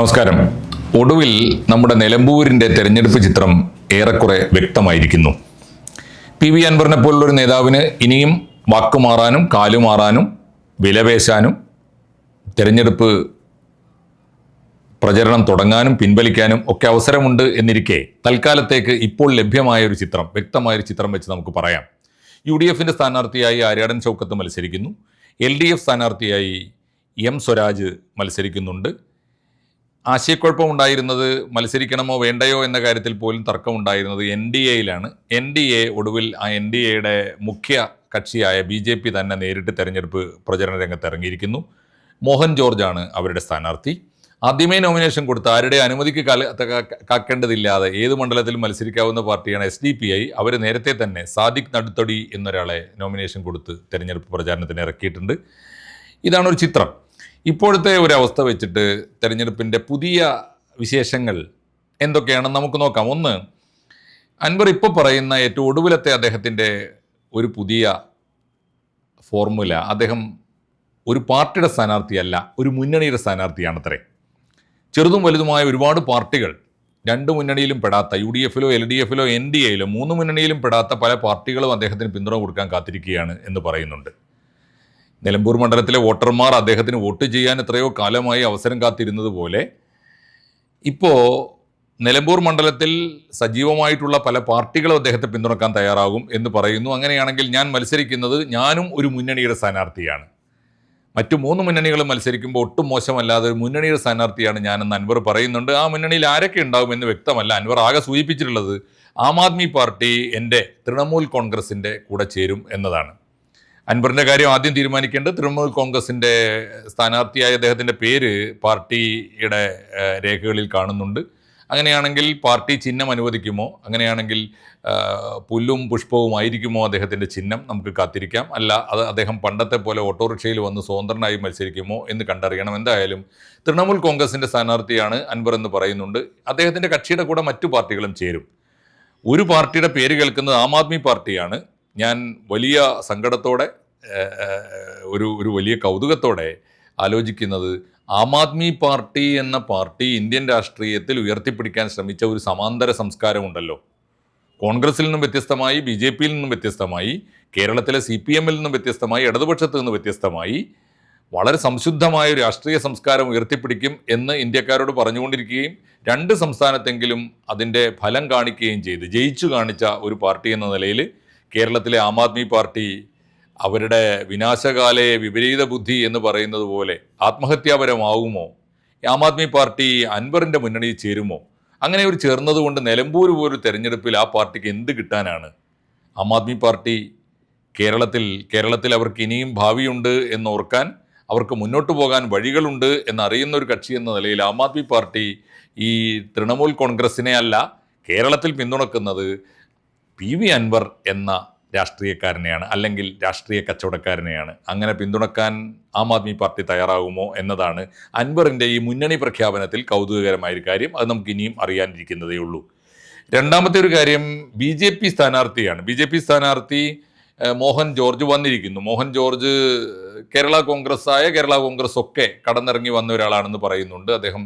നമസ്കാരം. ഒടുവിൽ നമ്മുടെ നിലമ്പൂരിന്റെ തെരഞ്ഞെടുപ്പ് ചിത്രം ഏറെക്കുറെ വ്യക്തമായിരിക്കുന്നു. പി വി അൻവറിനെ പോലുള്ളൊരു നേതാവിന് ഇനിയും വാക്കുമാറാനും കാലുമാറാനും വിലപേശാനും തെരഞ്ഞെടുപ്പ് പ്രചരണം തുടങ്ങാനും പിൻവലിക്കാനും ഒക്കെ അവസരമുണ്ട് എന്നിരിക്കെ തൽക്കാലത്തേക്ക് ഇപ്പോൾ ലഭ്യമായ ഒരു ചിത്രം വ്യക്തമായ ഒരു ചിത്രം വെച്ച് നമുക്ക് പറയാം. യു ഡി എഫിന്റെ സ്ഥാനാർത്ഥിയായി ആര്യാടൻ ചൗക്കത്ത് മത്സരിക്കുന്നു. എൽ ഡി എഫ് സ്ഥാനാർത്ഥിയായി എം സ്വരാജ് മത്സരിക്കുന്നുണ്ട്. ആശയക്കുഴപ്പമുണ്ടായിരുന്നത് മത്സരിക്കണമോ വേണ്ടയോ എന്ന കാര്യത്തിൽ പോലും തർക്കമുണ്ടായിരുന്നത് എൻ ഡി എയിലാണ്. എൻ ഡി എ ഒടുവിൽ ആ എൻ ഡി എയുടെ മുഖ്യ കക്ഷിയായ ബി ജെ പി തന്നെ നേരിട്ട് തെരഞ്ഞെടുപ്പ് പ്രചരണ രംഗത്ത് ഇറങ്ങിയിരിക്കുന്നു. മോഹൻ ജോർജാണ് അവരുടെ സ്ഥാനാർത്ഥി. ആദ്യമേ നോമിനേഷൻ കൊടുത്ത ആരുടെ അനുമതിക്ക് കാല കാക്കേണ്ടതില്ലാതെ ഏത് മണ്ഡലത്തിലും മത്സരിക്കാവുന്ന പാർട്ടിയാണ് എസ് ഡി പി ഐ അവർ നേരത്തെ തന്നെ സാദിഖ് നടുത്തൊടി എന്നൊരാളെ നോമിനേഷൻ കൊടുത്ത് തെരഞ്ഞെടുപ്പ് പ്രചാരണത്തിന് ഇറക്കിയിട്ടുണ്ട്. ഇതാണ് ഒരു ചിത്രം. ഇപ്പോഴത്തെ ഒരു അവസ്ഥ വെച്ചിട്ട് തെരഞ്ഞെടുപ്പിന്റെ പുതിയ വിശേഷങ്ങൾ എന്തൊക്കെയാണെന്ന് നമുക്ക് നോക്കാം. ഒന്ന് അൻവർ ഇപ്പോൾ പറയുന്ന ഏറ്റവും ഒടുവിലത്തെ അദ്ദേഹത്തിന്റെ ഒരു പുതിയ ഫോർമുല അദ്ദേഹം ഒരു പാർട്ടിയുടെ സ്ഥാനാർത്ഥിയല്ല ഒരു മുന്നണിയുടെ സ്ഥാനാർത്ഥിയാണത്രേ. ചെറുതും വലുതുമായ ഒരുപാട് പാർട്ടികൾ രണ്ട് മുന്നണിയിലും പെടാത്ത യു ഡി എഫിലോ എൽ ഡി എഫിലോ എൻ ഡി എയിലോ മൂന്ന് മുന്നണിയിലും പെടാത്ത പല പാർട്ടികളും അദ്ദേഹത്തിന് പിന്തുണ കൊടുക്കാൻ കാത്തിരിക്കുകയാണ് എന്ന് പറയുന്നുണ്ട്. നിലമ്പൂർ മണ്ഡലത്തിലെ വോട്ടർമാർ അദ്ദേഹത്തിന് വോട്ട് ചെയ്യാൻ എത്രയോ കാലമായി അവസരം കാത്തിരുന്നത് പോലെ ഇപ്പോൾ നിലമ്പൂർ മണ്ഡലത്തിൽ സജീവമായിട്ടുള്ള പല പാർട്ടികളും അദ്ദേഹത്തെ പിന്തുണക്കാൻ തയ്യാറാകും എന്ന് പറയുന്നു. അങ്ങനെയാണെങ്കിൽ ഞാൻ മത്സരിക്കുന്നത് ഞാനും ഒരു മുന്നണിയുടെ സ്ഥാനാർത്ഥിയാണ്. മറ്റു മൂന്ന് മുന്നണികളും മത്സരിക്കുമ്പോൾ ഒട്ടും മോശമല്ലാതെ ഒരു മുന്നണിയുടെ സ്ഥാനാർത്ഥിയാണ് ഞാനെന്ന് അൻവർ പറയുന്നുണ്ട്. ആ മുന്നണിയിൽ ആരൊക്കെ ഉണ്ടാകും എന്ന് വ്യക്തമല്ല. അൻവർ ആകെ സൂചിപ്പിച്ചിട്ടുള്ളത് ആം ആദ്മി പാർട്ടി എന്റെ തൃണമൂൽ കോൺഗ്രസിന്റെ കൂടെ ചേരും എന്നതാണ്. അൻവറിന്റെ കാര്യം ആദ്യം തീരുമാനിക്കേണ്ടത് തൃണമൂൽ കോൺഗ്രസിന്റെ സ്ഥാനാർത്ഥിയായ അദ്ദേഹത്തിന്റെ പേര് പാർട്ടിയുടെ രേഖകളിൽ കാണുന്നുണ്ട്. അങ്ങനെയാണെങ്കിൽ പാർട്ടി ചിഹ്നം അനുവദിക്കുമോ? അങ്ങനെയാണെങ്കിൽ പുല്ലും പുഷ്പവും ആയിരിക്കുമോ അദ്ദേഹത്തിന്റെ ചിഹ്നം? നമുക്ക് കാത്തിരിക്കാം. അല്ല അത് അദ്ദേഹം പണ്ടത്തെ പോലെ ഓട്ടോറിക്ഷയിൽ വന്ന് സ്വതന്ത്രനായി മത്സരിക്കുമോ എന്ന് കണ്ടറിയണം. എന്തായാലും തൃണമൂൽ കോൺഗ്രസിന്റെ സ്ഥാനാർത്ഥിയാണ് അൻവർ എന്ന് പറയുന്നുണ്ട്. അദ്ദേഹത്തിന്റെ കക്ഷിയുടെ കൂടെ മറ്റു പാർട്ടികളും ചേരും. ഒരു പാർട്ടിയുടെ പേര് കേൾക്കുന്നത് ആം ആദ്മി പാർട്ടിയാണ്. ഞാൻ വലിയ സങ്കടത്തോടെ ഒരു ഒരു വലിയ കൗതുകത്തോടെ ആലോചിക്കുന്നത് ആം ആദ്മി പാർട്ടി എന്ന പാർട്ടി ഇന്ത്യൻ രാഷ്ട്രീയത്തിൽ ഉയർത്തിപ്പിടിക്കാൻ ശ്രമിച്ച ഒരു സമാന്തര സംസ്കാരമുണ്ടല്ലോ. കോൺഗ്രസിൽ നിന്നും വ്യത്യസ്തമായി ബി ജെ പിയിൽ നിന്നും വ്യത്യസ്തമായി കേരളത്തിലെ സി പി എമ്മിൽ നിന്നും വ്യത്യസ്തമായി ഇടതുപക്ഷത്തു നിന്നും വ്യത്യസ്തമായി വളരെ സംശുദ്ധമായ ഒരു രാഷ്ട്രീയ സംസ്കാരം ഉയർത്തിപ്പിടിക്കും എന്ന് ഇന്ത്യക്കാരോട് പറഞ്ഞുകൊണ്ടിരിക്കുകയും രണ്ട് സംസ്ഥാനത്തെങ്കിലും അതിന്റെ ഫലം കാണിക്കുകയും ചെയ്ത് ജയിച്ചു കാണിച്ച ഒരു പാർട്ടി എന്ന നിലയിൽ കേരളത്തിലെ ആം ആദ്മി പാർട്ടി അവരുടെ വിനാശകാലയെ വിപരീത ബുദ്ധി എന്ന് പറയുന്നത് പോലെ ആത്മഹത്യാപരമാവുമോ? ആം ആദ്മി പാർട്ടി അൻവറിന്റെ മുന്നണിയിൽ ചേരുമോ? അങ്ങനെ ഒരു ചേർന്നതുകൊണ്ട് നിലമ്പൂർ പോലൊരു തെരഞ്ഞെടുപ്പിൽ ആ പാർട്ടിക്ക് എന്ത് കിട്ടാനാണ്? ആം ആദ്മി പാർട്ടി കേരളത്തിൽ കേരളത്തിൽ അവർക്ക് ഇനിയും ഭാവിയുണ്ട് എന്നോർക്കാൻ അവർക്ക് മുന്നോട്ട് പോകാൻ വഴികളുണ്ട് എന്നറിയുന്ന ഒരു കക്ഷി എന്ന നിലയിൽ ആം ആദ്മി പാർട്ടി ഈ തൃണമൂൽ കോൺഗ്രസിനെ അല്ല കേരളത്തിൽ പിന്തുണക്കുന്നത് പി വി അൻവർ എന്ന രാഷ്ട്രീയക്കാരനെയാണ് അല്ലെങ്കിൽ രാഷ്ട്രീയ കച്ചവടക്കാരനെയാണ്. അങ്ങനെ പിന്തുണക്കാൻ ആം ആദ്മി പാർട്ടി തയ്യാറാകുമോ എന്നതാണ് അൻവറിന്റെ ഈ മുന്നണി പ്രഖ്യാപനത്തിൽ കൗതുകകരമായ ഒരു കാര്യം. അത് നമുക്ക് ഇനിയും അറിയാനിരിക്കുന്നതേ ഉള്ളൂ. രണ്ടാമത്തെ ഒരു കാര്യം ബി ജെ പി സ്ഥാനാർത്ഥിയാണ്. ബി ജെ പി സ്ഥാനാർത്ഥി മോഹൻ ജോർജ് വന്നിരിക്കുന്നു. മോഹൻ ജോർജ് കേരള കോൺഗ്രസ് ആയ കേരള കോൺഗ്രസ് ഒക്കെ കടന്നിറങ്ങി വന്ന ഒരാളാണെന്ന് പറയുന്നുണ്ട്. അദ്ദേഹം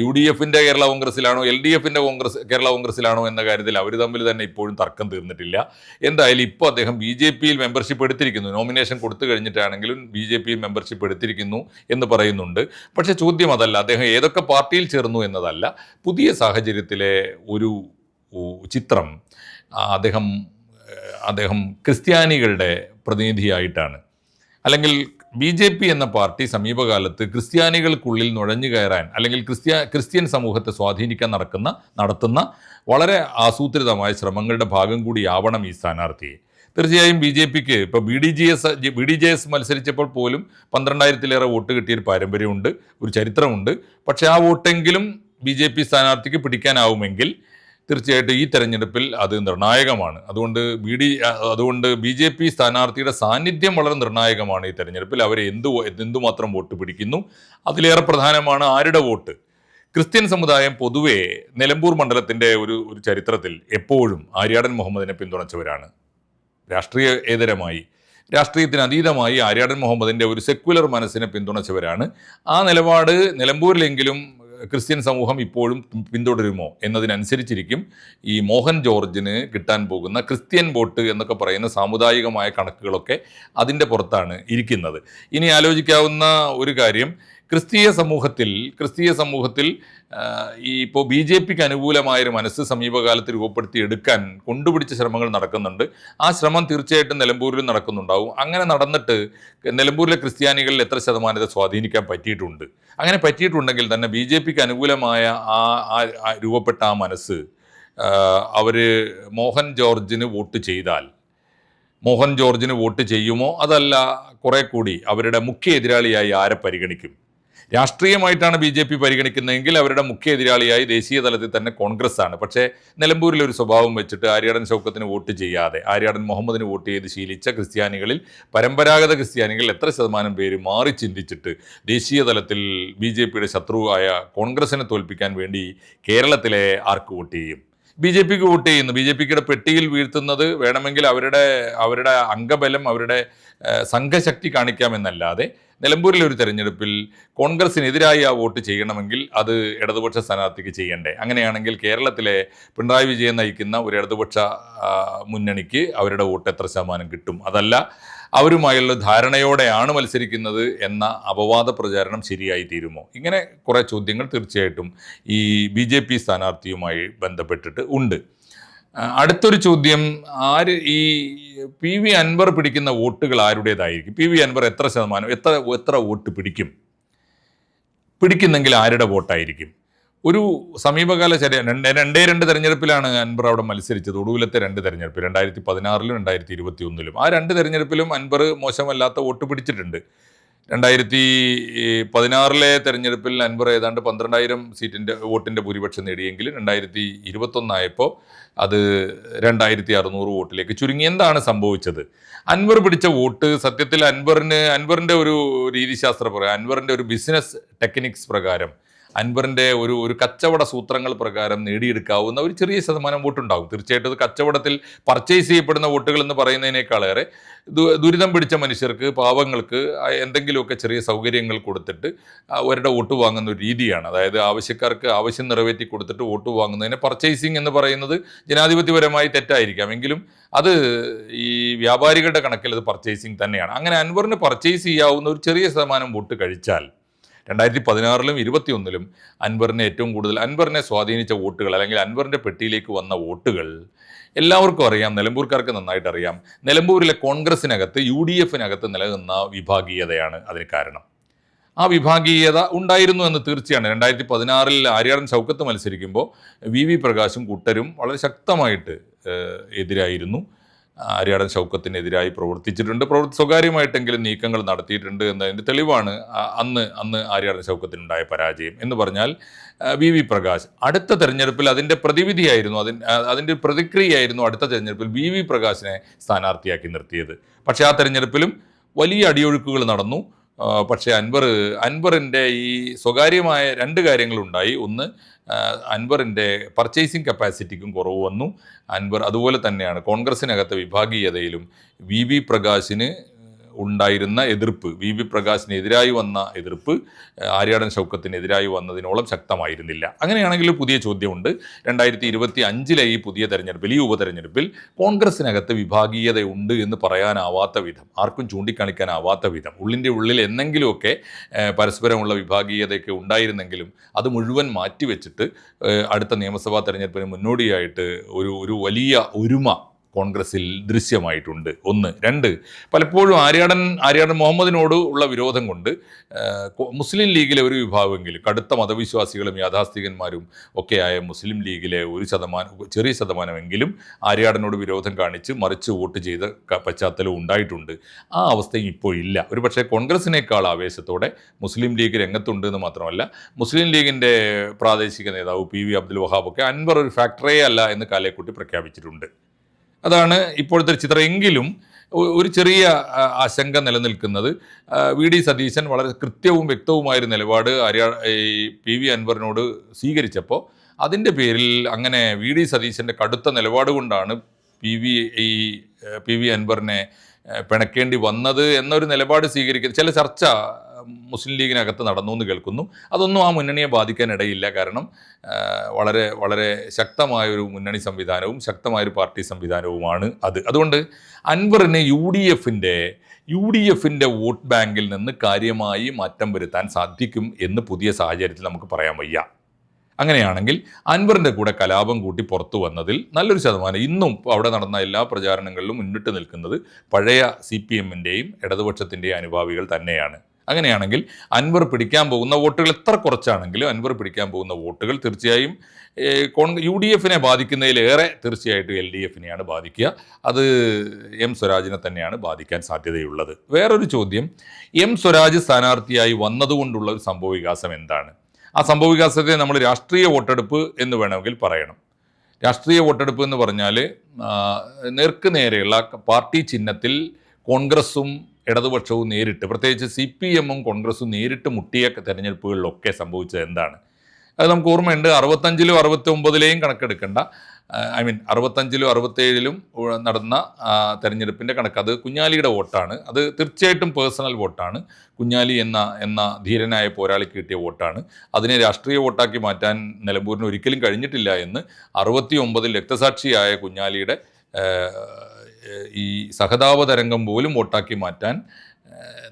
യു ഡി എഫിന്റെ കേരള കോൺഗ്രസിലാണോ എൽ ഡി എഫിന്റെ കോൺഗ്രസ് കേരള കോൺഗ്രസിലാണോ എന്ന കാര്യത്തിൽ അവർ തമ്മിൽ തന്നെ ഇപ്പോഴും തർക്കം തീർന്നിട്ടില്ല. എന്തായാലും ഇപ്പോൾ അദ്ദേഹം ബി ജെ പിയിൽ മെമ്പർഷിപ്പ് എടുത്തിരിക്കുന്നു. നോമിനേഷൻ കൊടുത്തു കഴിഞ്ഞിട്ടാണെങ്കിലും ബി ജെ പിയിൽ മെമ്പർഷിപ്പ് എടുത്തിരിക്കുന്നു എന്ന് പറയുന്നുണ്ട്. പക്ഷേ ചോദ്യം അതല്ല. അദ്ദേഹം ഏതൊക്കെ പാർട്ടിയിൽ ചേർന്നു എന്നതല്ല. പുതിയ സാഹചര്യത്തിലെ ഒരു ചിത്രം അദ്ദേഹം അദ്ദേഹം ക്രിസ്ത്യാനികളുടെ പ്രതിനിധിയായിട്ടാണ്. അല്ലെങ്കിൽ ബി ജെ പി എന്ന പാർട്ടി സമീപകാലത്ത് ക്രിസ്ത്യാനികൾക്കുള്ളിൽ നുഴഞ്ഞു കയറാൻ അല്ലെങ്കിൽ ക്രിസ്ത്യ ക്രിസ്ത്യൻ സമൂഹത്തെ സ്വാധീനിക്കാൻ നടക്കുന്ന നടത്തുന്ന വളരെ ആസൂത്രിതമായ ശ്രമങ്ങളുടെ ഭാഗം കൂടിയാവണം ഈ സ്ഥാനാർത്ഥിയെ. തീർച്ചയായും ബി ജെ പിക്ക് ഇപ്പോൾ B D J S B D J S മത്സരിച്ചപ്പോൾ പോലും പന്ത്രണ്ടായിരത്തിലേറെ വോട്ട് കിട്ടിയൊരു പാരമ്പര്യമുണ്ട് ഒരു ചരിത്രമുണ്ട്. പക്ഷേ ആ വോട്ടെങ്കിലും ബി ജെ പി സ്ഥാനാർത്ഥിക്ക് പിടിക്കാനാവുമെങ്കിൽ തീർച്ചയായിട്ടും ഈ തെരഞ്ഞെടുപ്പിൽ അത് നിർണായകമാണ്. അതുകൊണ്ട് ബി ഡി അതുകൊണ്ട് ബി ജെ പി സ്ഥാനാർത്ഥിയുടെ സാന്നിധ്യം വളരെ നിർണായകമാണ് ഈ തെരഞ്ഞെടുപ്പിൽ. അവർ എന്ത് എന്തുമാത്രം വോട്ട് പിടിക്കുന്നു? അതിലേറെ പ്രധാനമാണ് ആരുടെ വോട്ട്? ക്രിസ്ത്യൻ സമുദായം പൊതുവേ നിലമ്പൂർ മണ്ഡലത്തിന്റെ ഒരു ഒരു ചരിത്രത്തിൽ എപ്പോഴും ആര്യാടൻ മുഹമ്മദിനെ പിന്തുണച്ചവരാണ്. രാഷ്ട്രീയേതരമായി രാഷ്ട്രീയത്തിന് അതീതമായി ആര്യാടൻ മുഹമ്മദിന്റെ ഒരു സെക്യുലർ മനസ്സിനെ പിന്തുണച്ചവരാണ്. ആ നിലപാട് നിലമ്പൂരിലെങ്കിലും ക്രിസ്ത്യൻ സമൂഹം ഇപ്പോഴും പിന്തുടരുമോ എന്നതിനനുസരിച്ചിരിക്കും ഈ മോഹൻ ജോർജിന് കിട്ടാൻ പോകുന്ന ക്രിസ്ത്യൻ വോട്ട് എന്നൊക്കെ പറയുന്ന സാമുദായികമായ കണക്കുകളൊക്കെ അതിന്റെ പുറത്താണ് ഇരിക്കുന്നത്. ഇനി ആലോചിക്കാവുന്ന ഒരു കാര്യം ക്രിസ്തീയ സമൂഹത്തിൽ ക്രിസ്തീയ സമൂഹത്തിൽ ഈ ഇപ്പോൾ ബി ജെ പിക്ക് അനുകൂലമായൊരു മനസ്സ് സമീപകാലത്ത് രൂപപ്പെടുത്തി എടുക്കാൻ കൊണ്ടുപിടിച്ച ശ്രമങ്ങൾ നടക്കുന്നുണ്ട്. ആ ശ്രമം തീർച്ചയായിട്ടും നിലമ്പൂരിൽ നടക്കുന്നുണ്ടാവും. അങ്ങനെ നടന്നിട്ട് നിലമ്പൂരിലെ ക്രിസ്ത്യാനികളിൽ എത്ര ശതമാനത്തെ സ്വാധീനിക്കാൻ പറ്റിയിട്ടുണ്ട്? അങ്ങനെ പറ്റിയിട്ടുണ്ടെങ്കിൽ തന്നെ ബി ജെ പിക്ക് അനുകൂലമായ ആ രൂപപ്പെട്ട ആ മനസ്സ് അവർ മോഹൻ ജോർജിന് വോട്ട് ചെയ്താൽ മോഹൻ ജോർജിന് വോട്ട് ചെയ്യുമോ? അതല്ല കുറെ കൂടി അവരുടെ മുഖ്യ എതിരാളിയായി ആരെ പരിഗണിക്കും? രാഷ്ട്രീയമായിട്ടാണ് ബി ജെ പി പരിഗണിക്കുന്നതെങ്കിൽ അവരുടെ മുഖ്യ എതിരാളിയായി ദേശീയ തലത്തിൽ തന്നെ കോൺഗ്രസ് ആണ് പക്ഷേ നിലമ്പൂരിൽ ഒരു സ്വഭാവം വെച്ചിട്ട് ആര്യാടൻ ശൗക്കത്തിന് വോട്ട് ചെയ്യാതെ ആര്യാടൻ മുഹമ്മദിന് വോട്ട് ചെയ്ത് ശീലിച്ച ക്രിസ്ത്യാനികളിൽ പരമ്പരാഗത ക്രിസ്ത്യാനികൾ എത്ര ശതമാനം പേര് മാറി ചിന്തിച്ചിട്ട് ദേശീയ തലത്തിൽ ബി ജെ പിയുടെ ശത്രുവായ കോൺഗ്രസിനെ തോൽപ്പിക്കാൻ വേണ്ടി കേരളത്തിലെ ആർക്ക് വോട്ട് ചെയ്യും? ബി ജെ പിക്ക് വോട്ട് ചെയ്യുന്നു. ബി ജെ പിയുടെ പെട്ടിയിൽ വീഴ്ത്തുന്നത് വേണമെങ്കിൽ അവരുടെ അവരുടെ അംഗബലം അവരുടെ സംഘശക്തി കാണിക്കാമെന്നല്ലാതെ നിലമ്പൂരിലെ ഒരു തെരഞ്ഞെടുപ്പിൽ കോൺഗ്രസിനെതിരായി ആ വോട്ട് ചെയ്യണമെങ്കിൽ അത് ഇടതുപക്ഷ സ്ഥാനാർത്ഥിക്ക് ചെയ്യണ്ടേ? അങ്ങനെയാണെങ്കിൽ കേരളത്തിലെ പിണറായി വിജയൻ നയിക്കുന്ന ഒരു ഇടതുപക്ഷ മുന്നണിക്ക് അവരുടെ വോട്ട് എത്ര ശതമാനം കിട്ടും? അതല്ല അവരുമായുള്ള ധാരണയോടെയാണ് മത്സരിക്കുന്നത് എന്ന അപവാദ പ്രചാരണം ശരിയായി തീരുമോ? ഇങ്ങനെ കുറേ ചോദ്യങ്ങൾ തീർച്ചയായിട്ടും ഈ ബി ജെ പി സ്ഥാനാർത്ഥിയുമായി ബന്ധപ്പെട്ടിട്ട് ഉണ്ട്. അടുത്തൊരു ചോദ്യം ആര് ഈ പി വി അൻവർ പിടിക്കുന്ന വോട്ടുകൾ ആരുടേതായിരിക്കും? പി വി അൻവർ എത്ര ശതമാനം എത്ര എത്ര വോട്ട് പിടിക്കും? പിടിക്കുന്നെങ്കിൽ ആരുടെ വോട്ടായിരിക്കും? ഒരു സമീപകാല ചര്യ രണ്ട് രണ്ടേ രണ്ട് തെരഞ്ഞെടുപ്പിലാണ് അൻവർ അവിടെ മത്സരിച്ചത്. ഒടുവിലത്തെ രണ്ട് തെരഞ്ഞെടുപ്പ് രണ്ടായിരത്തി പതിനാറിലും രണ്ടായിരത്തി ഇരുപത്തി ഒന്നിലും ആ രണ്ട് തെരഞ്ഞെടുപ്പിലും അൻവർ മോശമല്ലാത്ത വോട്ട് പിടിച്ചിട്ടുണ്ട്. രണ്ടായിരത്തി പതിനാറിലെ തെരഞ്ഞെടുപ്പിൽ അൻവർ ഏതാണ്ട് പന്ത്രണ്ടായിരം സീറ്റിന്റെ വോട്ടിന്റെ ഭൂരിപക്ഷം നേടിയെങ്കിൽ രണ്ടായിരത്തി ഇരുപത്തൊന്നായപ്പോൾ അത് രണ്ടായിരത്തി അറുന്നൂറ് വോട്ടിലേക്ക് ചുരുങ്ങി. എന്താണ് സംഭവിച്ചത്? അൻവർ പിടിച്ച വോട്ട് സത്യത്തിൽ അൻവറിന് അൻവറിന്റെ ഒരു രീതിശാസ്ത്ര പ്രകാരം അൻവറിന്റെ ഒരു ബിസിനസ് ടെക്നിക്സ് പ്രകാരം അൻവറിന്റെ ഒരു ഒരു കച്ചവട സൂത്രങ്ങൾ പ്രകാരം നേടിയെടുക്കാവുന്ന ഒരു ചെറിയ ശതമാനം വോട്ടുണ്ടാകും. തീർച്ചയായിട്ടും അത് കച്ചവടത്തിൽ പർച്ചേസ് ചെയ്യപ്പെടുന്ന വോട്ടുകൾ എന്ന് പറയുന്നതിനേക്കാളേറെ ദുരിതം പിടിച്ച മനുഷ്യർക്ക് പാവങ്ങൾക്ക് എന്തെങ്കിലുമൊക്കെ ചെറിയ സൗകര്യങ്ങൾ കൊടുത്തിട്ട് അവരുടെ വോട്ട് വാങ്ങുന്ന ഒരു രീതിയാണ്. അതായത് ആവശ്യക്കാർക്ക് ആവശ്യം നിറവേറ്റി കൊടുത്തിട്ട് വോട്ട് വാങ്ങുന്നതിന് പർച്ചേസിങ് എന്ന് പറയുന്നത് ജനാധിപത്യപരമായി തെറ്റായിരിക്കാം. എങ്കിലും അത് ഈ വ്യാപാരികളുടെ കണക്കിൽ അത് പർച്ചേസിങ് തന്നെയാണ്. അങ്ങനെ അൻവറിന് പർച്ചേസ് ചെയ്യാവുന്ന ഒരു ചെറിയ ശതമാനം വോട്ട് കഴിച്ചാൽ രണ്ടായിരത്തി പതിനാറിലും ഇരുപത്തിയൊന്നിലും അൻവറിനെ ഏറ്റവും കൂടുതൽ അൻവറിനെ സ്വാധീനിച്ച വോട്ടുകൾ അല്ലെങ്കിൽ അൻവറിന്റെ പെട്ടിയിലേക്ക് വന്ന വോട്ടുകൾ എല്ലാവർക്കും അറിയാം നിലമ്പൂർക്കാർക്ക് നന്നായിട്ട് അറിയാം. നിലമ്പൂരിലെ കോൺഗ്രസിനകത്ത് യു ഡി എഫിനകത്ത് നിലനിന്ന വിഭാഗീയതയാണ് അതിന് കാരണം. ആ വിഭാഗീയത ഉണ്ടായിരുന്നു എന്ന് തീർച്ചയാണ്. രണ്ടായിരത്തി പതിനാറിൽ ആര്യാടൻ ചൗക്കത്ത് മത്സരിക്കുമ്പോൾ വി വി പ്രകാശും കുട്ടരും വളരെ ശക്തമായിട്ട് എതിരായിരുന്നു. ആര്യാടൻ ഷൗക്കത്തിനെതിരായി പ്രവർത്തിച്ചിട്ടുണ്ട്. പ്രവർത്തി സ്വകാര്യമായിട്ടെങ്കിലും നീക്കങ്ങൾ നടത്തിയിട്ടുണ്ട് എന്നതിന്റെ തെളിവാണ് അന്ന് അന്ന് ആര്യാടൻ ഷൗക്കത്തിനുണ്ടായ പരാജയം. എന്ന് പറഞ്ഞാൽ വി വി പ്രകാശ് അടുത്ത തെരഞ്ഞെടുപ്പിൽ അതിന്റെ പ്രതിവിധിയായിരുന്നു അതിന്റെ അതിന്റെ പ്രതിക്രിയയായിരുന്നു അടുത്ത തെരഞ്ഞെടുപ്പിൽ വി വി പ്രകാശിനെ സ്ഥാനാർത്ഥിയാക്കി നിർത്തിയത്. പക്ഷേ ആ തെരഞ്ഞെടുപ്പിലും വലിയ അടിയൊഴുക്കുകൾ നടന്നു. പക്ഷേ അൻവർ അൻവറിന്റെ ഈ സ്വകാര്യമായ രണ്ട് കാര്യങ്ങളുണ്ടായി. ഒന്ന് അൻവറിന്റെ പർച്ചേസിങ് കപ്പാസിറ്റിക്കും കുറവ് വന്നു. അൻവർ അതുപോലെ തന്നെയാണ് കോൺഗ്രസിനകത്തെ വിഭാഗീയതയിലും വി വി പ്രകാശിന് ഉണ്ടായിരുന്ന എതിർപ്പ് വി. വി. പ്രകാശിനെതിരായി വന്ന എതിർപ്പ് ആര്യാടൻ ഷൗക്കത്തിനെതിരായി വന്നതിനോളം ശക്തമായിരുന്നില്ല. അങ്ങനെയാണെങ്കിൽ പുതിയ ചോദ്യമുണ്ട്. രണ്ടായിരത്തി ഇരുപത്തി അഞ്ചിലെ ഈ പുതിയ തെരഞ്ഞെടുപ്പിൽ ഈ ഉപതെരഞ്ഞെടുപ്പിൽ കോൺഗ്രസിനകത്ത് വിഭാഗീയതയുണ്ട് എന്ന് പറയാനാവാത്ത വിധം ആർക്കും ചൂണ്ടിക്കാണിക്കാനാവാത്ത വിധം ഉള്ളിന്റെ ഉള്ളിൽ എന്നെങ്കിലുമൊക്കെ പരസ്പരമുള്ള വിഭാഗീയതയൊക്കെ ഉണ്ടായിരുന്നെങ്കിലും അത് മുഴുവൻ മാറ്റിവെച്ചിട്ട് അടുത്ത നിയമസഭാ തെരഞ്ഞെടുപ്പിന് മുന്നോടിയായിട്ട് ഒരു ഒരു വലിയ ഒരുമ കോൺഗ്രസിൽ ദൃശ്യമായിട്ടുണ്ട്. ഒന്ന്. രണ്ട്. പലപ്പോഴും ആര്യാടൻ ആര്യാടൻ മുഹമ്മദിനോട് ഉള്ള വിരോധം കൊണ്ട് മുസ്ലിം ലീഗിലെ ഒരു വിഭാഗമെങ്കിലും കടുത്ത മതവിശ്വാസികളും യാഥാസ്ഥികന്മാരും ഒക്കെയായ മുസ്ലിം ലീഗിലെ ഒരു ശതമാനം ചെറിയ ശതമാനമെങ്കിലും ആര്യാടനോട് വിരോധം കാണിച്ച് മറിച്ച് വോട്ട് ചെയ്ത പശ്ചാത്തലവും ഉണ്ടായിട്ടുണ്ട്. ആ അവസ്ഥയും ഇപ്പോൾ ഇല്ല. ഒരു പക്ഷേ കോൺഗ്രസിനേക്കാൾ ആവേശത്തോടെ മുസ്ലിം ലീഗ് രംഗത്തുണ്ട് എന്ന് മാത്രമല്ല മുസ്ലിം ലീഗിന്റെ പ്രാദേശിക നേതാവ് പി വി അബ്ദുൽ വഹാബൊക്കെ അൻവർ ഒരു ഫാക്ടറേ അല്ല എന്ന് കാലേക്കുട്ടി പ്രഖ്യാപിച്ചിട്ടുണ്ട്. അതാണ് ഇപ്പോഴത്തെ ചിത്രം. എങ്കിലും ഒരു ചെറിയ ആശങ്ക നിലനിൽക്കുന്നത്. വി. ഡി. സതീശൻ വളരെ കൃത്യവും വ്യക്തവുമായൊരു നിലപാട് ആര്യ ഈ പി. വി. അൻവറിനോട് സ്വീകരിച്ചപ്പോൾ അതിന്റെ പേരിൽ അങ്ങനെ വി. ഡി. സതീശന്റെ കടുത്ത നിലപാട് കൊണ്ടാണ് പി. വി. ഈ പി. വി. അൻവറിനെ പിണക്കേണ്ടി വന്നത് എന്നൊരു നിലപാട് സ്വീകരിക്കുന്നത് ചില ചർച്ച മുസ്ലിം ലീഗിനകത്ത് നടന്നു എന്ന് കേൾക്കുന്നു. അതൊന്നും ആ മുന്നണിയെ ബാധിക്കാൻ ഇടയില്ല. കാരണം വളരെ വളരെ ശക്തമായൊരു മുന്നണി സംവിധാനവും ശക്തമായൊരു പാർട്ടി സംവിധാനവുമാണ് അത്. അതുകൊണ്ട് അൻവറിന് യു ഡി എഫിന്റെ യു ഡി എഫിന്റെ വോട്ട് ബാങ്കിൽ നിന്ന് കാര്യമായി മാറ്റം വരുത്താൻ സാധിക്കും എന്ന് പുതിയ സാഹചര്യത്തിൽ നമുക്ക് പറയാൻ വയ്യ. അങ്ങനെയാണെങ്കിൽ അൻവറിന്റെ കൂടെ കലാപം കൂട്ടി പുറത്തു വന്നതിൽ നല്ലൊരു ശതമാനം ഇന്നും അവിടെ നടന്ന എല്ലാ പ്രചാരണങ്ങളിലും മുന്നിട്ട് നിൽക്കുന്നത് പഴയ സി പി എമ്മിന്റെയും ഇടതുപക്ഷത്തിന്റെയും അനുഭാവികൾ തന്നെയാണ്. അങ്ങനെയാണെങ്കിൽ അൻവർ പിടിക്കാൻ പോകുന്ന വോട്ടുകൾ എത്ര കുറച്ചാണെങ്കിലും അൻവർ പിടിക്കാൻ പോകുന്ന വോട്ടുകൾ തീർച്ചയായും കോൺഗ്രസ് കോൺ യു ഡി എഫിനെ ബാധിക്കുന്നതിലേറെ തീർച്ചയായിട്ടും എൽ ഡി എഫിനെയാണ് ബാധിക്കുക. അത് എം സ്വരാജിനെ തന്നെയാണ് ബാധിക്കാൻ സാധ്യതയുള്ളത്. വേറൊരു ചോദ്യം എം സ്വരാജ് സ്ഥാനാർത്ഥിയായി വന്നതുകൊണ്ടുള്ള ഒരു സംഭവ വികാസം എന്താണ്? ആ സംഭവ വികാസത്തെ നമ്മൾ രാഷ്ട്രീയ വോട്ടെടുപ്പ് എന്ന് വേണമെങ്കിൽ പറയണം. രാഷ്ട്രീയ വോട്ടെടുപ്പ് എന്ന് പറഞ്ഞാൽ നേർക്ക് നേരെയുള്ള പാർട്ടി ചിഹ്നത്തിൽ കോൺഗ്രസും ഇടതുപക്ഷവും നേരിട്ട് പ്രത്യേകിച്ച് സി പി എമ്മും കോൺഗ്രസും നേരിട്ട് മുട്ടിയ തെരഞ്ഞെടുപ്പുകളിലൊക്കെ സംഭവിച്ചത് എന്താണ്? അത് നമുക്ക് ഓർമ്മയുണ്ട് അറുപത്തഞ്ചിലും അറുപത്തി ഒമ്പതിലെയും കണക്കെടുക്കേണ്ട ഐ മീൻ അറുപത്തഞ്ചിലും അറുപത്തേഴിലും നടന്ന തെരഞ്ഞെടുപ്പിന്റെ കണക്ക്. അത് കുഞ്ഞാലിയുടെ വോട്ടാണ്. അത് തീർച്ചയായിട്ടും പേഴ്സണൽ വോട്ടാണ്. കുഞ്ഞാലി എന്ന എന്ന ധീരനായ പോരാളിക്ക് കിട്ടിയ വോട്ടാണ്. അതിനെ രാഷ്ട്രീയ വോട്ടാക്കി മാറ്റാൻ നിലമ്പൂരിന് ഒരിക്കലും കഴിഞ്ഞിട്ടില്ല എന്ന് അറുപത്തി ഒമ്പതിൽ രക്തസാക്ഷിയായ കുഞ്ഞാലിയുടെ ഈ സഹതാപ തരംഗം പോലും വോട്ടാക്കി മാറ്റാൻ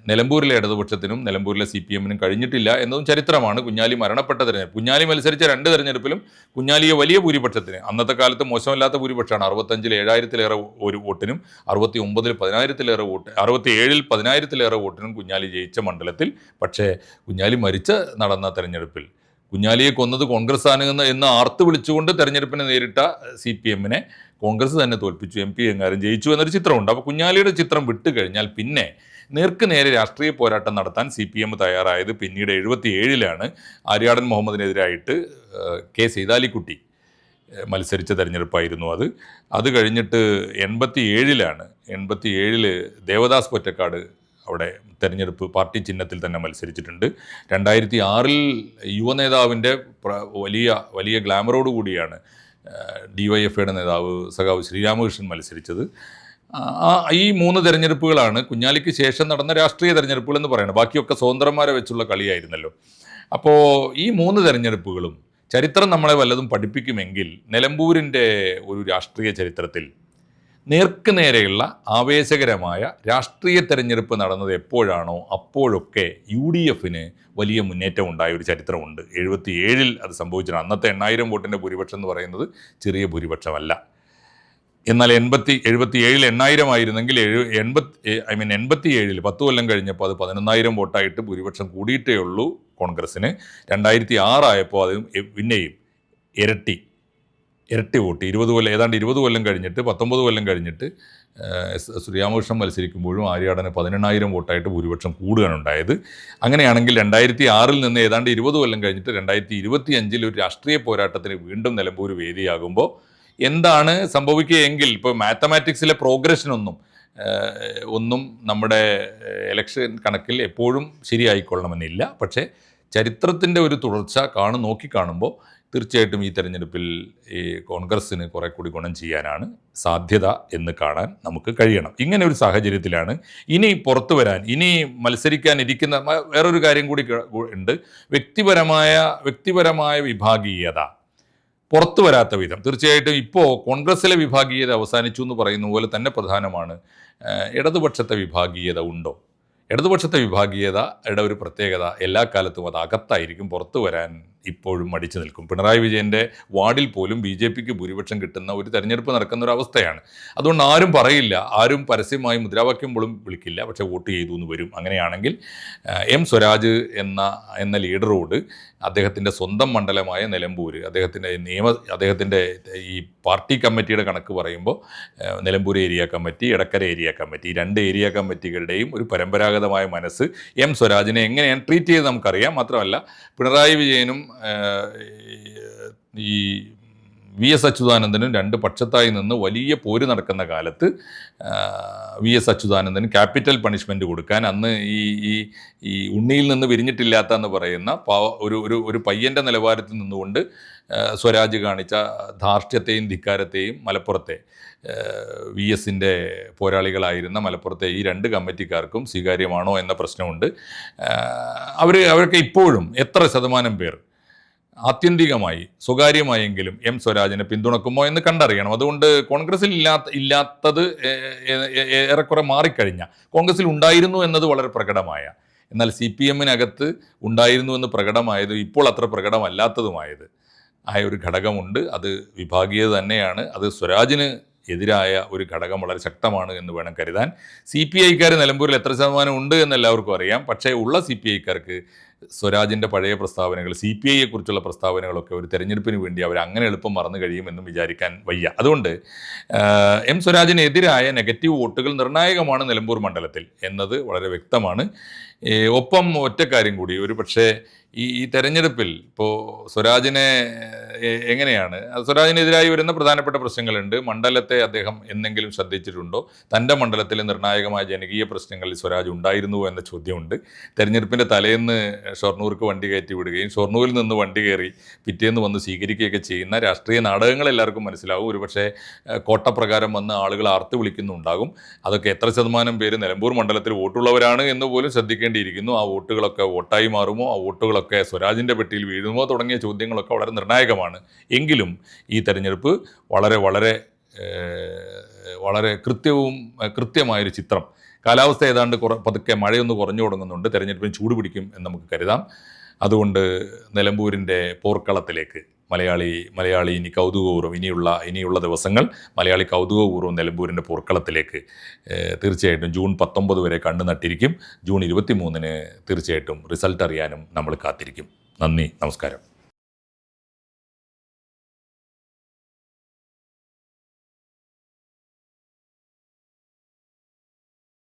നിലമ്പൂരിലെ ഇടതുപക്ഷത്തിനും നിലമ്പൂരിലെ സി പി എമ്മിനും കഴിഞ്ഞിട്ടില്ല എന്നതും ചരിത്രമാണ്. കുഞ്ഞാലി മരണപ്പെട്ട തെരഞ്ഞെടുപ്പ്. കുഞ്ഞാലി മത്സരിച്ച രണ്ട് തെരഞ്ഞെടുപ്പിലും കുഞ്ഞാലിയെ വലിയ ഭൂരിപക്ഷത്തിന്. അന്നത്തെ കാലത്ത് മോശമല്ലാത്ത ഭൂരിപക്ഷമാണ്. അറുപത്തഞ്ചിൽ ഏഴായിരത്തിലേറെ ഒരു വോട്ടിനും അറുപത്തി ഒമ്പതിൽ പതിനായിരത്തിലേറെ വോട്ട് അറുപത്തി ഏഴിൽ പതിനായിരത്തിലേറെ വോട്ടിനും കുഞ്ഞാലി ജയിച്ച മണ്ഡലത്തിൽ. പക്ഷേ കുഞ്ഞാലി മരിച്ച നടന്ന തെരഞ്ഞെടുപ്പിൽ. കുഞ്ഞാലിയെ കൊന്നത് കോൺഗ്രസ് ആണ് എന്ന് ആർത്ത് വിളിച്ചുകൊണ്ട് തെരഞ്ഞെടുപ്പിനെ നേരിട്ട സി പി എമ്മിനെ കോൺഗ്രസ് തന്നെ തോൽപ്പിച്ചു എം പി എങ്ങാരും ജയിച്ചു എന്നൊരു ചിത്രമുണ്ട്. അപ്പോൾ കുഞ്ഞാലിയുടെ ചിത്രം വിട്ടു കഴിഞ്ഞാൽ പിന്നെ നേർക്ക് നേരെ രാഷ്ട്രീയ പോരാട്ടം നടത്താൻ സി പി എം തയ്യാറായത് പിന്നീട് എഴുപത്തി ഏഴിലാണ് ആര്യാടൻ മുഹമ്മദിനെതിരായിട്ട് കെ സീതാലിക്കുട്ടി മത്സരിച്ച തെരഞ്ഞെടുപ്പായിരുന്നു അത്. അത് കഴിഞ്ഞിട്ട് എൺപത്തി ഏഴിലാണ് എൺപത്തി ഏഴിൽ ദേവദാസ് പൊറ്റക്കാട് അവിടെ തെരഞ്ഞെടുപ്പ് പാർട്ടി ചിഹ്നത്തിൽ തന്നെ മത്സരിച്ചിട്ടുണ്ട്. രണ്ടായിരത്തി ആറിൽ യുവനേതാവിന്റെ വലിയ വലിയ ഗ്ലാമറോട് കൂടിയാണ് ഡി വൈ എഫ് ഐയുടെ നേതാവ് സഖാവ് ശ്രീരാമകൃഷ്ണൻ മത്സരിച്ചത്. ഈ മൂന്ന് തെരഞ്ഞെടുപ്പുകളാണ് കുഞ്ഞാലിക്ക് ശേഷം നടന്ന രാഷ്ട്രീയ തെരഞ്ഞെടുപ്പുകൾ എന്ന് പറയുന്നത്. ബാക്കിയൊക്കെ സ്വതന്ത്രന്മാരെ വെച്ചുള്ള കളിയായിരുന്നല്ലോ. അപ്പോൾ ഈ മൂന്ന് തെരഞ്ഞെടുപ്പുകളും ചരിത്രം നമ്മളെ വല്ലതും പഠിപ്പിക്കുമെങ്കിൽ നിലമ്പൂരിന്റെ ഒരു രാഷ്ട്രീയ ചരിത്രത്തിൽ നേർക്ക് നേരെയുള്ള ആവേശകരമായ രാഷ്ട്രീയ തെരഞ്ഞെടുപ്പ് നടന്നത് എപ്പോഴാണോ അപ്പോഴൊക്കെ യു ഡി എഫിന് വലിയ മുന്നേറ്റം ഉണ്ടായ ഒരു ചരിത്രമുണ്ട്. എഴുപത്തി ഏഴിൽ അത് സംഭവിച്ചത് അന്നത്തെ എണ്ണായിരം വോട്ടിന്റെ ഭൂരിപക്ഷം എന്ന് പറയുന്നത് ചെറിയ ഭൂരിപക്ഷമല്ല. എന്നാൽ എൺപത്തി എഴുപത്തി ഏഴിൽ എണ്ണായിരം ആയിരുന്നെങ്കിൽ എഴു എൺപത്തി ഐ മീൻ എൺപത്തി ഏഴിൽ പത്ത് കൊല്ലം കഴിഞ്ഞപ്പോൾ അത് പതിനൊന്നായിരം വോട്ടായിട്ട് ഭൂരിപക്ഷം കൂടിയിട്ടേ ഉള്ളൂ കോൺഗ്രസ്സിന്. രണ്ടായിരത്തി ആറായപ്പോൾ അത് പിന്നെയും ഇരട്ടി ഇരട്ടി വോട്ട്. ഇരുപത് കൊല്ലം ഏതാണ്ട് ഇരുപത് കൊല്ലം കഴിഞ്ഞിട്ട് പത്തൊമ്പത് കൊല്ലം കഴിഞ്ഞിട്ട് ശ്രീരാമകൃഷ്ണൻ മത്സരിക്കുമ്പോഴും ആര്യാടന് പതിനെണ്ണായിരം വോട്ടായിട്ട് ഭൂരിപക്ഷം കൂടുകയാണ് ഉണ്ടായത് അങ്ങനെയാണെങ്കിൽ രണ്ടായിരത്തി ആറിൽ നിന്ന് ഏതാണ്ട് ഇരുപത് കൊല്ലം കഴിഞ്ഞിട്ട് രണ്ടായിരത്തി ഇരുപത്തി അഞ്ചിൽ ഒരു രാഷ്ട്രീയ പോരാട്ടത്തിന് വീണ്ടും നിലമ്പൂർ വേദിയാകുമ്പോൾ എന്താണ് സംഭവിക്കുകയെങ്കിൽ ഇപ്പോൾ മാത്തമാറ്റിക്സിലെ പ്രോഗ്രഷനൊന്നും ഒന്നും നമ്മുടെ ഇലക്ഷൻ കണക്കിൽ എപ്പോഴും ശരിയായിക്കൊള്ളണമെന്നില്ല. പക്ഷേ ചരിത്രത്തിന്റെ ഒരു തുടർച്ച കാണു നോക്കിക്കാണുമ്പോൾ തീർച്ചയായിട്ടും ഈ തെരഞ്ഞെടുപ്പിൽ ഈ കോൺഗ്രസ്സിന് കുറെ കൂടി ഗുണം ചെയ്യാനാണ് സാധ്യത എന്ന് കാണാൻ നമുക്ക് കഴിയണം. ഇങ്ങനെ ഒരു സാഹചര്യത്തിലാണ് ഇനി പുറത്തു വരാൻ ഇനി മത്സരിക്കാനിരിക്കുന്ന വേറൊരു കാര്യം കൂടി ഉണ്ട്. വ്യക്തിപരമായ വ്യക്തിപരമായ വിഭാഗീയത പുറത്തു വരാത്ത വിധം. തീർച്ചയായിട്ടും ഇപ്പോൾ കോൺഗ്രസ്സിലെ വിഭാഗീയത അവസാനിച്ചു എന്ന് പറയുന്ന പോലെ തന്നെ പ്രധാനമാണ്. ഇടതുപക്ഷത്തെ വിഭാഗീയത ഉണ്ടോ? ഇടതുപക്ഷത്തെ വിഭാഗീയതയുടെ ഒരു പ്രത്യേകത എല്ലാ കാലത്തും അത് അകത്തായിരിക്കും പുറത്തു വരാൻ ഇപ്പോഴും മടിച്ചു നിൽക്കും. പിണറായി വിജയന്റെ വാർഡിൽ പോലും ബി ജെ പിക്ക് ഭൂരിപക്ഷം കിട്ടുന്ന ഒരു തെരഞ്ഞെടുപ്പ് നടക്കുന്ന ഒരു അവസ്ഥയാണ്. അതുകൊണ്ട് ആരും പറയില്ല ആരും പരസ്യമായി മുദ്രാവാക്യം പോലും വിളിക്കില്ല പക്ഷേ വോട്ട് ചെയ്തു എന്ന് വരും. അങ്ങനെയാണെങ്കിൽ എം സ്വരാജ് എന്ന എന്ന ലീഡറോട് അദ്ദേഹത്തിന്റെ സ്വന്തം മണ്ഡലമായ നിലമ്പൂർ അദ്ദേഹത്തിന്റെ നിയമ അദ്ദേഹത്തിന്റെ ഈ പാർട്ടി കമ്മിറ്റിയുടെ കണക്ക് പറയുമ്പോൾ Nilambur area committee Edakkara area committee രണ്ട് ഏരിയ കമ്മിറ്റികളുടെയും ഒരു പരമ്പരാഗതമായ മനസ്സ് എം സ്വരാജിനെ എങ്ങനെയാണ് ട്രീറ്റ് ചെയ്ത് നമുക്കറിയാം. മാത്രമല്ല പിണറായി വിജയനും ഈ വി എസ് അച്യുതാനന്ദനും രണ്ട് പക്ഷത്തായി നിന്ന് വലിയ പോര് നടക്കുന്ന കാലത്ത് വി എസ് അച്യുതാനന്ദന് ക്യാപിറ്റൽ പണിഷ്മെന്റ് കൊടുക്കാൻ അന്ന് ഈ ഈ ഈ ഉണ്ണിയിൽ നിന്ന് വിരിഞ്ഞിട്ടില്ലാത്ത എന്ന് പറയുന്ന ഒരു ഒരു ഒരു പയ്യന്റെ നിലവാരത്തിൽ നിന്നുകൊണ്ട് സ്വരാജ് കാണിച്ച ധാർഷ്ട്യത്തെയും ധിക്കാരത്തെയും മലപ്പുറത്തെ വി എസിന്റെ പോരാളികളായിരുന്ന മലപ്പുറത്തെ ഈ രണ്ട് കമ്മിറ്റിക്കാർക്കും സ്വീകാര്യമാണോ എന്ന പ്രശ്നമുണ്ട്. അവർ അവരൊക്കെ ഇപ്പോഴും എത്ര ശതമാനം പേർ ആത്യന്തികമായി സ്വകാര്യമായെങ്കിലും എം സ്വരാജിനെ പിന്തുണക്കുമോ എന്ന് കണ്ടറിയണം. അതുകൊണ്ട് കോൺഗ്രസിൽ ഇല്ലാത്ത ഇല്ലാത്തത് ഏറെക്കുറെ മാറിക്കഴിഞ്ഞ കോൺഗ്രസിൽ ഉണ്ടായിരുന്നു എന്നത് വളരെ പ്രകടമായ എന്നാൽ സി പി എമ്മിനകത്ത് ഉണ്ടായിരുന്നു എന്ന് പ്രകടമായത് ഇപ്പോൾ അത്ര പ്രകടമല്ലാത്തതുമായത് ആയ ഒരു ഘടകമുണ്ട്. അത് വിഭാഗീയത തന്നെയാണ്. അത് സ്വരാജിന് എതിരായ ഒരു ഘടകം വളരെ ശക്തമാണ് എന്ന് വേണം കരുതാൻ. സി പി ഐക്കാർ നിലമ്പൂരിൽ എത്ര ശതമാനം ഉണ്ട് എന്ന് എല്ലാവർക്കും അറിയാം. പക്ഷേ ഉള്ള സി പി ഐക്കാർക്ക് സ്വരാജിന്റെ പഴയ പ്രസ്താവനകൾ സി പി ഐയെ കുറിച്ചുള്ള പ്രസ്താവനകളൊക്കെ ഒരു തെരഞ്ഞെടുപ്പിന് വേണ്ടി അവർ അങ്ങനെ എളുപ്പം മറന്നു കഴിയുമെന്നും വിചാരിക്കാൻ വയ്യ. അതുകൊണ്ട് എം സ്വരാജിനെതിരായ നെഗറ്റീവ് വോട്ടുകൾ നിർണായകമാണ് നിലമ്പൂർ മണ്ഡലത്തിൽ എന്നത് വളരെ വ്യക്തമാണ്. ഒപ്പം ഒറ്റ കാര്യം കൂടി ഒരു പക്ഷേ ഈ ഈ തെരഞ്ഞെടുപ്പിൽ ഇപ്പോൾ സ്വരാജിനെ എങ്ങനെയാണ് സ്വരാജിനെതിരായി വരുന്ന പ്രധാനപ്പെട്ട പ്രശ്നങ്ങളുണ്ട്. മണ്ഡലത്തെ അദ്ദേഹം എന്തെങ്കിലും ശ്രദ്ധിച്ചിട്ടുണ്ടോ? തന്റെ മണ്ഡലത്തിലെ നിർണായകമായ ജനകീയ പ്രശ്നങ്ങളിൽ സ്വരാജ് ഉണ്ടായിരുന്നുവോ എന്ന ചോദ്യമുണ്ട്. തെരഞ്ഞെടുപ്പിന്റെ തലേന്ന് ഷൊർണൂർക്ക് വണ്ടി കയറ്റി വിടുകയും ഷൊർണൂരിൽ നിന്ന് വണ്ടി കയറി പിറ്റേന്ന് വന്ന് സ്വീകരിക്കുകയൊക്കെ ചെയ്യുന്ന രാഷ്ട്രീയ നാടകങ്ങൾ എല്ലാവർക്കും മനസ്സിലാവും. ഒരുപക്ഷെ കോട്ടപ്രകാരം വന്ന് ആളുകൾ ആർത്ത് വിളിക്കുന്നുണ്ടാകും. അതൊക്കെ എത്ര ശതമാനം പേര് നിലമ്പൂർ മണ്ഡലത്തിൽ വോട്ടുള്ളവരാണ് എന്ന് പോലും ശ്രദ്ധിക്കേണ്ടിയിരിക്കുന്നു. ആ വോട്ടുകളൊക്കെ വോട്ടായി മാറുമോ? ആ വോട്ടുകളൊക്കെ സ്വരാജിന്റെ പെട്ടിയിൽ വീഴുമോ? തുടങ്ങിയ ചോദ്യങ്ങളൊക്കെ വളരെ നിർണായകമാണ്. എങ്കിലും ഈ തെരഞ്ഞെടുപ്പ് വളരെ വളരെ വളരെ കൃത്യവും കൃത്യമായൊരു ചിത്രം. കാലാവസ്ഥ ഏതാണ്ട് കുറ പതുക്കെ മഴയൊന്ന് കുറഞ്ഞു തുടങ്ങുന്നുണ്ട്. തെരഞ്ഞെടുപ്പിന് ചൂട് പിടിക്കും എന്ന് നമുക്ക് കരുതാം. അതുകൊണ്ട് നിലമ്പൂരിന്റെ പോർക്കളത്തിലേക്ക് മലയാളി മലയാളി ഇനി കൗതുകപൂർവം ഇനിയുള്ള ഇനിയുള്ള ദിവസങ്ങൾ മലയാളി കൗതുകപൂർവം നിലമ്പൂരിന്റെ പോർക്കളത്തിലേക്ക് തീർച്ചയായിട്ടും ജൂൺ പത്തൊമ്പത് വരെ കണ്ണു നട്ടിരിക്കും. ജൂൺ ഇരുപത്തി മൂന്നിന് തീർച്ചയായിട്ടും റിസൾട്ട് അറിയാനും നമ്മൾ കാത്തിരിക്കും. നന്ദി നമസ്കാരം.